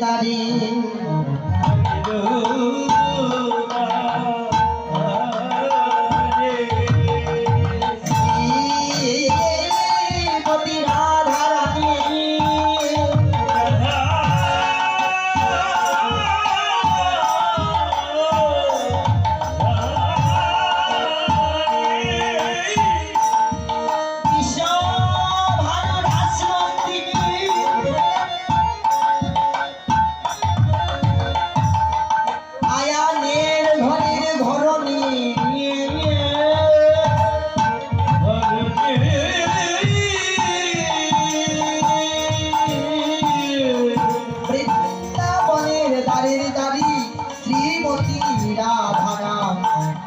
তারে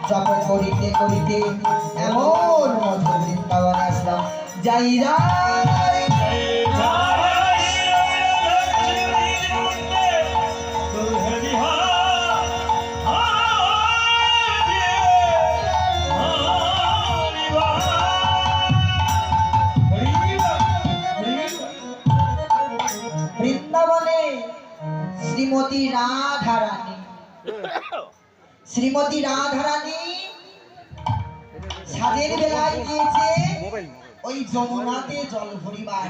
জপ করিতে করিতে এমন বৃন্দাবনে আসলাম। যাই শ্রীমতী রাধারানী শ্রীমতী রাধারানী সাজের বেলায় গিয়েছে ওই যমুনাতে জল ভরিবার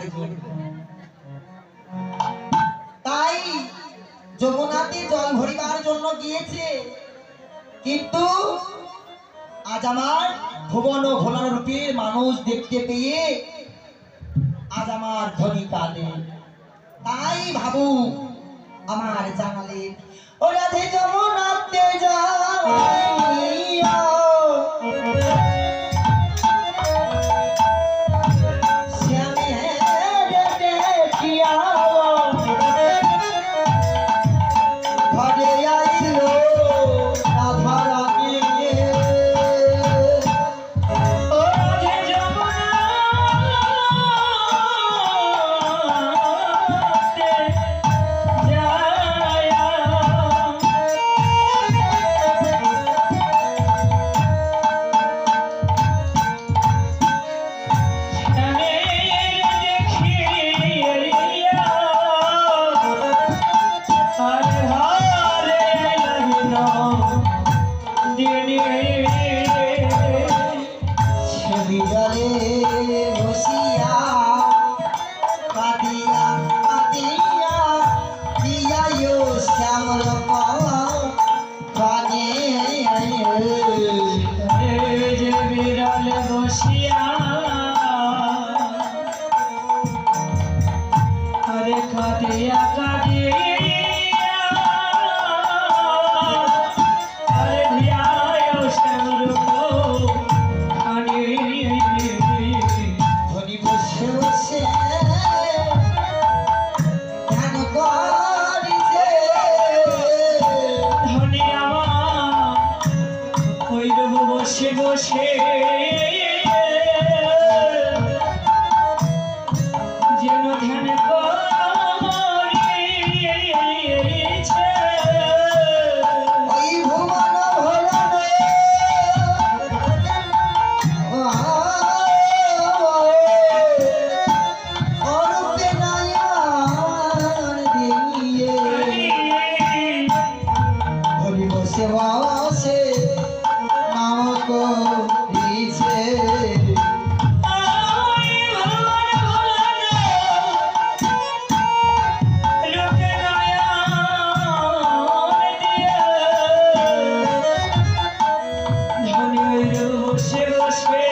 তাই যমুনাতে জল ভরিবার জন্য গিয়েছে। কিন্তু আজ আমার ভুবন ও ভোলার রূপে মানুষ দেখতে পেয়ে আজ আমার ধনী কালে। তাই ভাবু আমার জানালে, ও রাধে আরে কাটিয়া ভালোবাসে নাম করিছে She was